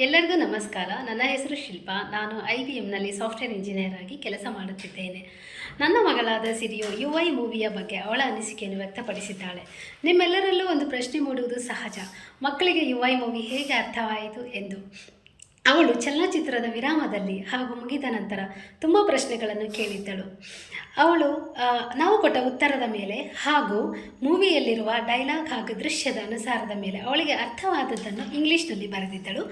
ಎಲ್ಲರಿಗೂ ನಮಸ್ಕಾರ. ನನ್ನ ಹೆಸರು ಶಿಲ್ಪಾ. ನಾನು ಐ ಬಿ ಎಮ್ನಲ್ಲಿ ಸಾಫ್ಟ್ವೇರ್ ಇಂಜಿನಿಯರ್ ಆಗಿ ಕೆಲಸ ಮಾಡುತ್ತಿದ್ದೇನೆ. ನನ್ನ ಮಗಳಾದ ಸಿರಿಯು ಯು ಐ ಮೂವಿಯ ಬಗ್ಗೆ ಅವಳ ಅನಿಸಿಕೆಯನ್ನು ವ್ಯಕ್ತಪಡಿಸಿದ್ದಾಳೆ. ನಿಮ್ಮೆಲ್ಲರಲ್ಲೂ ಒಂದು ಪ್ರಶ್ನೆ ಮೂಡುವುದು ಸಹಜ. ಮಕ್ಕಳಿಗೆ ಯು ಐ ಮೂವಿ ಹೇಗೆ ಅರ್ಥವಾಯಿತು ಎಂದು. ಅವಳು ಚಲನಚಿತ್ರದ ವಿರಾಮದಲ್ಲಿ ಹಾಗೂ ಮುಗಿದ ನಂತರ ತುಂಬ ಪ್ರಶ್ನೆಗಳನ್ನು ಕೇಳಿದ್ದಳು. ಅವಳು ನಾವು ಕೊಟ್ಟ ಉತ್ತರದ ಮೇಲೆ ಹಾಗೂ ಮೂವಿಯಲ್ಲಿರುವ ಡೈಲಾಗ್ ಹಾಗೂ ದೃಶ್ಯದ ಅನುಸಾರದ ಮೇಲೆ ಅವಳಿಗೆ ಅರ್ಥವಾದದ್ದನ್ನು ಇಂಗ್ಲೀಷ್ನಲ್ಲಿ ಬರೆದಿದ್ದಳು.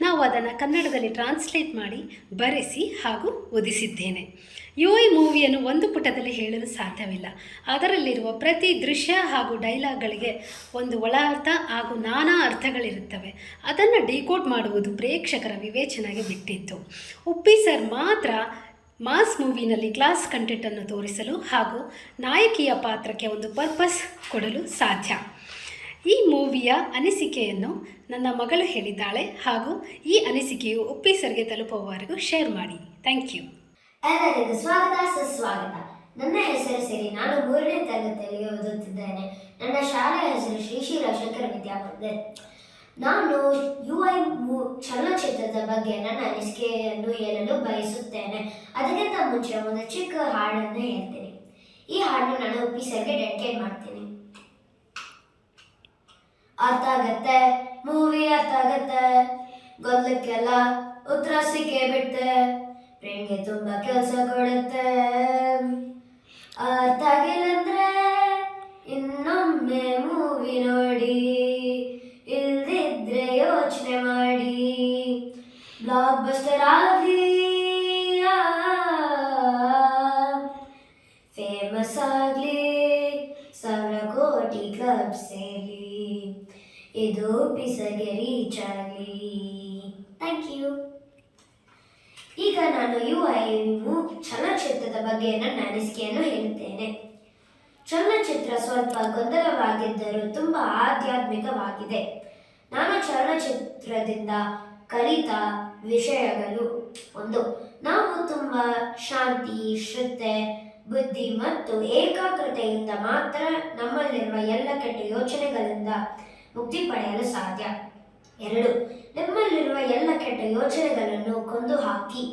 ನಾವು ಅದನ್ನು ಕನ್ನಡದಲ್ಲಿ ಟ್ರಾನ್ಸ್ಲೇಟ್ ಮಾಡಿ ಬರೆಸಿ ಹಾಗೂ ಓದಿಸಿದ್ದೇನೆ. ಯು ಐ ಮೂವಿಯನ್ನು ಒಂದು ಪುಟದಲ್ಲಿ ಹೇಳಲು ಸಾಧ್ಯವಿಲ್ಲ. ಅದರಲ್ಲಿರುವ ಪ್ರತಿ ದೃಶ್ಯ ಹಾಗೂ ಡೈಲಾಗ್ಗಳಿಗೆ ಒಂದು ಒಳ ಅರ್ಥ ಹಾಗೂ ನಾನಾ ಅರ್ಥಗಳಿರುತ್ತವೆ. ಅದನ್ನು ಡಿಕೋಡ್ ಮಾಡುವುದು ಪ್ರೇಕ್ಷಕರ ವಿವೇಚನೆಗೆ ಬಿಟ್ಟಿತ್ತು. ಉಪ್ಪಿ ಸರ್ ಮಾತ್ರ ಮಾಸ್ ಮೂವಿನಲ್ಲಿ ಕ್ಲಾಸ್ ಕಂಟೆಂಟನ್ನು ತೋರಿಸಲು ಹಾಗೂ ನಾಯಕಿಯ ಪಾತ್ರಕ್ಕೆ ಒಂದು ಪರ್ಪಸ್ ಕೊಡಲು ಸಾಧ್ಯ. ಈ ಮೂವಿಯ ಅನಿಸಿಕೆಯನ್ನು ನನ್ನ ಮಗಳು ಹೇಳಿದ್ದಾಳೆ ಹಾಗೂ ಈ ಅನಿಸಿಕೆಯು ಉಪ್ಪಿ ಸರ್ಗೆ ತಲುಪುವವರೆಗೂ ಶೇರ್ ಮಾಡಿ. Thank you. ಎಲ್ಲರಿಗೂ ಸ್ವಾಗತ, ಸುಸ್ವಾಗತ. ನನ್ನ ಹೆಸರು ಸೇರಿ ನಾನು ಮೂರನೇ ತರಗತಿಯಲ್ಲಿ ಓದುತ್ತಿದ್ದೇನೆ. ನನ್ನ ಶಾಲೆಯ ಹೆಸರು ಶ್ರೀ ಶಿವಶಂಕರ ವಿದ್ಯಾಮಂದಿರ್ ನಾನು ಯು ಐ ಚಲನಚಿತ್ರದ ಬಗ್ಗೆ ನನ್ನ ಅನಿಸಿಕೆಯನ್ನು ಹೇಳಲು ಬಯಸುತ್ತೇನೆ? ಅದಕ್ಕಿಂತ ಮುಂಚೆ ಒಂದು ಚಿಕ್ಕ ಹಾಡನ್ನು ಹೇಳ್ತೀನಿ. ಈ ಹಾಡನ್ನು ನಾನು ಉಪ್ಪಿಸರ್ಗೆ ಡೆಡಿಕೇಟ್ ಮಾಡ್ತೀನಿ. ಅರ್ಥ ಆಗತ್ತೆ? ಮೂವಿ ಅರ್ಥ ಆಗತ್ತೆ? ಗೊತ್ತಕ್ಕೆಲ್ಲ ಉತ್ತರ ಸಿಕ್ಕೇ ಬಿಡುತ್ತೆ. ಪ್ರೇಮ್ಗೆ ತುಂಬಾ ಕೆಲಸ ಕೊಡುತ್ತೆ. ಅರ್ಥ ಆಗಿಲ್ಲ ಅಂದ್ರೆ ಇನ್ನೊಮ್ಮೆ ಮೂವಿ ನೋಡಿ. ಬ್ಲಾಕ್ ಬಸ್ಟರ್ ಆಗಲಿ ಫೇಮಸ್ ಆಗಲಿ ಸಾವಿರ ಕೋಟಿ ಕ್ಲಬ್ ಸೇರಿ ಇದು ಪಿಸಗೆ ರೀಚ್ ಆಗಲಿ ಥ್ಯಾಂಕ್ ಯು ಈಗ ನಾನು ಯು ಐ ಚಲನಚಿತ್ರದ ಬಗ್ಗೆ ನನ್ನ ಅನಿಸಿಕೆಯನ್ನು ಹೇಳುತ್ತೇನೆ. ಚಲನಚಿತ್ರ ಸ್ವಲ್ಪ ಗೊಂದಲವಾಗಿದ್ದರೂ ತುಂಬ ಆಧ್ಯಾತ್ಮಿಕವಾಗಿದೆ. ನಾನು ಚಲನಚಿತ್ರದಿಂದ ಕಲಿತ ವಿಷಯಗಳು ಒಂದು. ನಾವು ತುಂಬ ಶಾಂತಿ, ಶ್ರದ್ಧೆ, ಬುದ್ಧಿ ಮತ್ತು ಏಕಾಗ್ರತೆಯಿಂದ ಮಾತ್ರ ನಮ್ಮಲ್ಲಿರುವ ಎಲ್ಲ ಕೆಟ್ಟ ಯೋಚನೆಗಳಿಂದ ಮುಕ್ತಿ ಪಡೆಯಲು ಸಾಧ್ಯ. ಎರಡು, ನಿಮ್ಮಲ್ಲಿರುವ ಎಲ್ಲ ಕೆಟ್ಟ ಯೋಚನೆಗಳನ್ನು ಕೊಂದು ಹಾಕಿ.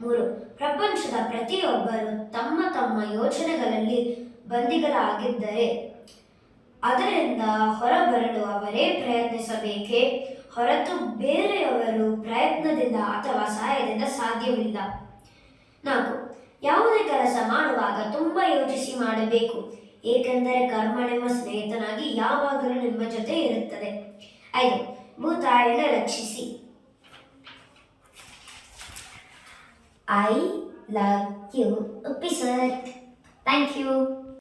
ಮೂರು, ಪ್ರಪಂಚದ ಪ್ರತಿಯೊಬ್ಬರು ತಮ್ಮ ತಮ್ಮ ಯೋಚನೆಗಳಲ್ಲಿ ಬಂದಿಗಳಾಗಿದ್ದರೆ ಅದರಿಂದ ಹೊರಬರಲು ಅವರೇ ಪ್ರಯತ್ನಿಸಬೇಕೇ ಹೊರತು ಬೇರೆಯವರು ಪ್ರಯತ್ನದಿಂದ ಅಥವಾ ಸಹಾಯದಿಂದ ಸಾಧ್ಯವಿಲ್ಲ. ನಾಲ್ಕು, ಯಾವುದೇ ಕೆಲಸ ಮಾಡುವಾಗ ತುಂಬ ಯೋಚಿಸಿ ಮಾಡಬೇಕು. ಏಕೆಂದರೆ ಕರ್ಮ ನಿಮ್ಮ ಸ್ನೇಹಿತನಾಗಿ ಯಾವಾಗಲೂ ನಿಮ್ಮ ಜೊತೆ ಇರುತ್ತದೆ. ಐದು, ಭೂತಾಯಿನ ರಕ್ಷಿಸಿ. I love you sir thank you